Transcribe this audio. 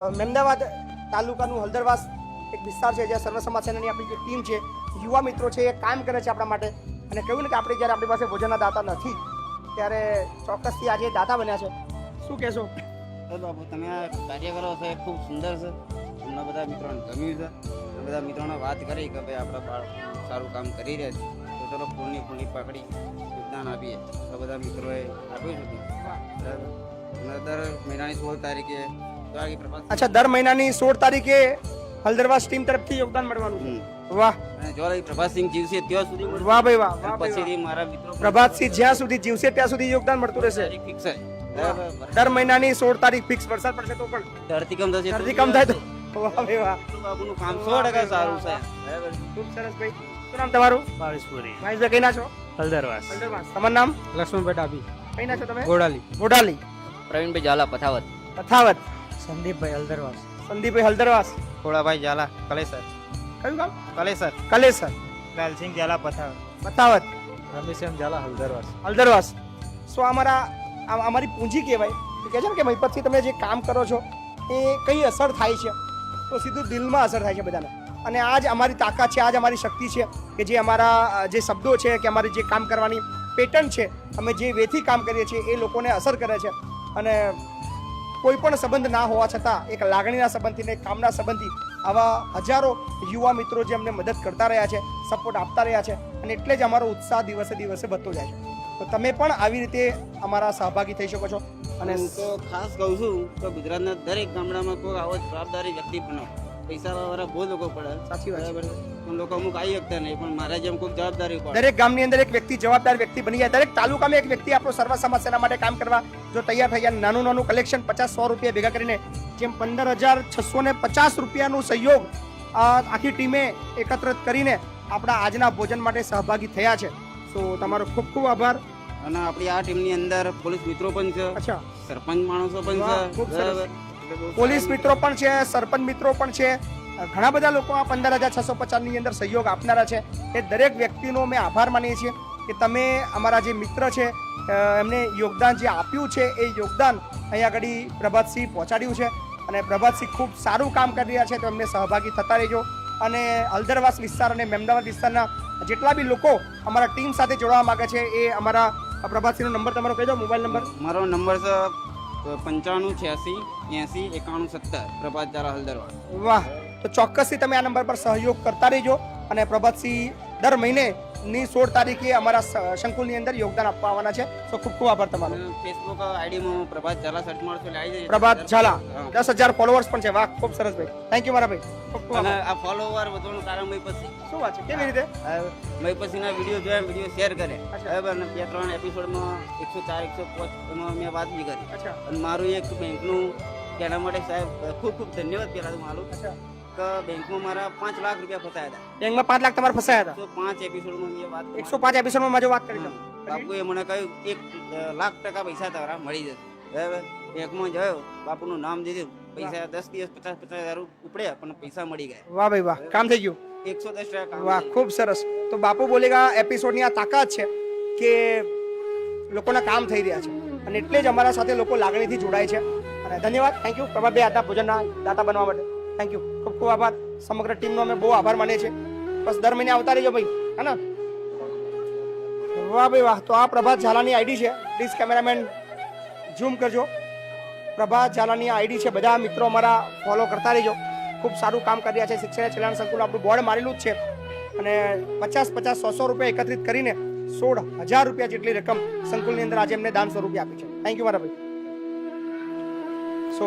મહેમદાવાદ તાલુકાનું હલદરવાસ એક વિસ્તાર છે જ્યાં સર્વ સમાજ સેનાની આપણી જે ટીમ છે યુવા મિત્રો છે એ કામ કરે છે આપણા માટે. અને કહ્યું ને કે આપણે જ્યારે આપણી પાસે ભોજનના દાતા નથી ત્યારે ચોક્કસથી આજે દાતા બન્યા છે. શું કહેશો? બાપુ તમે આ કાર્ય કરો છો એ ખૂબ સુંદર છે. અમને બધા મિત્રોને ગમ્યું છે. અને બધા મિત્રોને વાત કરી કે ભાઈ આપણા બાળક સારું કામ કરી રહ્યા છે. તો ચલો ફૂલની ફૂલની પકડી યોગદાન આપીએ. તો બધા મિત્રોએ આપ્યું છે. બરાબર? દર મહિનાની સોળ તારીખે અચ્છા દર મહિનાની સોળ તારીખે હલદરવાસ ટીમ તરફથી યોગદાન મળવાનું છે. વાહ. અને પ્રભાતસિંહ જીવશે ત્યાં સુધી વાહ ભાઈ વાહ ભાઈ મારા મિત્રો પ્રભાતસિંહ જ્યાં સુધી જીવશે ત્યાં સુધી યોગદાન મળતું રહેશે. ફિક્સ છે. દર મહિનાની સોળ તારીખ ફિક્સ વરસાદ પડશે તો પણ. ધરતીકંપ થશે શરદી કમ થાય તો. વાહ ભાઈ વાહ. બાબુનું કામ સો ટકા સારું છે. ખૂબ સરસ ભાઈ. શું નામ તમારું? ભાવેશપુરી મહેશભાઈ કઈ ના છો? હલદરવાસ. હલદરવાસ. તમારું નામ? લક્ષ્મણભાઈ ડાબી કઈ ના છો તમે? ગોડાલી. ગોડાલી. પ્રવીણભાઈ ઝાલા પથાવત. પથાવત. સંદીપભાઈ હલદરવાસ. સંદીપભાઈ હલદરવાસ. ખોડાભાઈ ઝાલા કલેસર. કયું ગામ? કલેસર. કલેસર. લાલસિંહ ઝાલા પથાવત પથાવત રમેશમ ઝાલા હલદરવાસ. હલદરવાસ. સો અમારા અમારી પૂંજી કહેવાય. કે કહે છે ને કે મહીપતથી તમે જે કામ કરો છો એ કઈ અસર થાય છે? તો સીધું દિલમાં અસર થાય છે બધાને. અને આ જ અમારી તાકાત છે આ જ અમારી શક્તિ છે કે જે અમારા જે શબ્દો છે કે અમારી જે કામ કરવાની પેટર્ન છે અમે જે વેથી કામ કરીએ છીએ એ લોકોને અસર કરે છે. અને કોઈ પણ સંબંધ ના હોવા છતાં, એક લાગણીના સંબંધથી ને કામના સંબંધથી આવા હજારો યુવા મિત્રો જે અમને મદદ કરતા રહ્યા છે સપોર્ટ આપતા રહ્યા છે અને એટલે જ અમારો ઉત્સાહ દિવસે દિવસે વધતો જાય છે. તો તમે પણ આવી રીતે અમારા સહભાગી થઈ શકો છો અને હું તો ખાસ કહું છું કે ગુજરાતના દરેક ગામડામાં કોઈ આવો જવાબદારી વ્યક્તિ બનાવો પૈસા વાળા બહુ લોકો પડે. સાચી વાત બરાબર પણ લોકો અમુક આવી શકતા નહીં પણ મારા જેમ કોઈ જવાબદારી પડે. દરેક ગામની અંદર એક વ્યક્તિ જવાબદાર વ્યક્તિ બની જાય. દરેક તાલુકામાં એક વ્યક્તિ આપણો સર્વ સમાજ સેના માટે કામ કરવા જો તૈયાર થઈ જાય. નાનું નાનું કલેક્શન પચાસ સો રૂપિયા ભેગા કરીને જેમ પંદર હજાર છસો ને પચાસ રૂપિયાનું સહયોગ આ આખી ટીમે એકત્રિત કરીને આપણા આજના ભોજન માટે સહભાગી થયા છે. તો તમારો ખૂબ ખૂબ આભાર. અને આપણી આ ટીમની અંદર પોલીસ મિત્રો પણ છે. સરપંચ માણસો પણ છે. પોલીસ મિત્રો પણ છે, સરપંચ મિત્રો પણ છે. ઘણા બધા લોકો આ પંદર હજાર છસો પચાસની અંદર સહયોગ આપનારા છે. એ દરેક વ્યક્તિનો અમે આભાર માનીએ છીએ કે તમે અમારા જે મિત્ર છે એમને યોગદાન જે આપ્યું છે, એ યોગદાન અહીંયા આગળ પ્રભાતસિંહ પહોંચાડ્યું છે. અને પ્રભાતસિંહ ખૂબ સારું કામ કરી રહ્યા છે, તો એમને સહભાગી થતા રહેજો. અને હલ્દરવાસ વિસ્તાર અને મહેમદાવાદ વિસ્તારના જેટલા બી લોકો અમારા ટીમ સાથે જોડવા માંગે છે, એ અમારા પ્રભાતસિંહનો નંબર તમારો કહી દો, મોબાઈલ નંબર. મારો નંબર પંચાણું, છ્યાસી, એસી, એકાણું, સત્તર. પ્રભાત ઝાલા, હલદરવાડ. વાહ, તો ચોક્કસથી તમે આ નંબર પર સહયોગ કરતા રહેજો. અને પ્રભાતસિંહ, દર મહિને ની સોળ તારીખે અમારા સંકુલની અંદર યોગદાન આપવા આવવાના છે. તો ખૂબ ખૂબ આભાર તમારો. ફેસબુક આઈડીમાં પ્રભાત ઝાલા સર્ચ મારશો આવી જાય પ્રભાત ઝાલા. દસ હજાર ફોલોઅર્સ પણ છે. વાહ ખૂબ સરસ ભાઈ. થેન્ક યુ મારા ભાઈ. ખૂબ ખૂબ આ ફોલોવર વધવાનું કારણ મય પછી. શું વાત છે? કેવી રીતે? મય પછીના વીડિયો જોયા વીડિયો શેર કરે. બરાબર? અને બે ત્રણ એપિસોડમાં એકસો ચાર એકસો પાંચ મેં વાત બી કરી. અને મારું એક બેંકનું તેના માટે સાહેબ ખૂબ ખૂબ ધન્યવાદ પહેલાં તો મારું અચ્છા. બેંકમાં મારા પાંચ લાખ રૂપિયા ફસાયા હતા. બેંકમાં પાંચ લાખ તમારે ફસાયા હતા? પાંચ એપિસોડમાં મેં વાત એકસો પાંચ એપિસોડમાં માજો વાત કરી બાપુએ મને કહ્યું એક લાખ ટકા પૈસા તારા મળી જશે. બરાબર? બેંકમાં ગયો બાપુનું નામ દીધું. પૈસા દસ દિવસ પચાસ પચાસ હજાર ઉપડ્યા પણ પૈસા મળી ગયા. વાહ ભાઈ વાહ કામ થઈ ગયું. એકસો દસ ટકા વાહ ખૂબ સરસ. તો બાપુ બોલેગા એપિસોડની આ તાકાત છે કે લોકોના કામ થઈ રહ્યા છે. અને એટલે જ અમારા સાથે લોકો લાગણીથી જોડાય છે. અને ધન્યવાદ. થેન્ક યુ પ્રભાભાઈ આજના ભોજનના દાતા બનવા માટે. થેન્ક યુ ખૂબ ખૂબ આભાર. સમગ્ર ટીમનો અમે બહુ આભાર માનીએ છીએ. બસ દર મહિને આવતા રહેજો ભાઈ. હે ને? વાહ ભાઈ વાહ. તો આ પ્રભાત ઝાલાની આઈડી છે. પ્લીઝ કેમેરામેન ઝૂમ કરજો. પ્રભાત ઝાલાની આઈડી છે. બધા મિત્રો અમારા ફોલો કરતા રહેજો. ખૂબ સારું કામ કરી રહ્યા છે. શિક્ષણ કલ્યાણ સંકુલ આપણું બોર્ડ મારેલું જ છે. અને પચાસ પચાસ સો સો રૂપિયા એકત્રિત કરીને સોળ હજાર રૂપિયા જેટલી રકમ સંકુલની અંદર આજે એમને દાન સ્વરૂપે આપી છે. થેન્ક યુ મારા ભાઈ. સો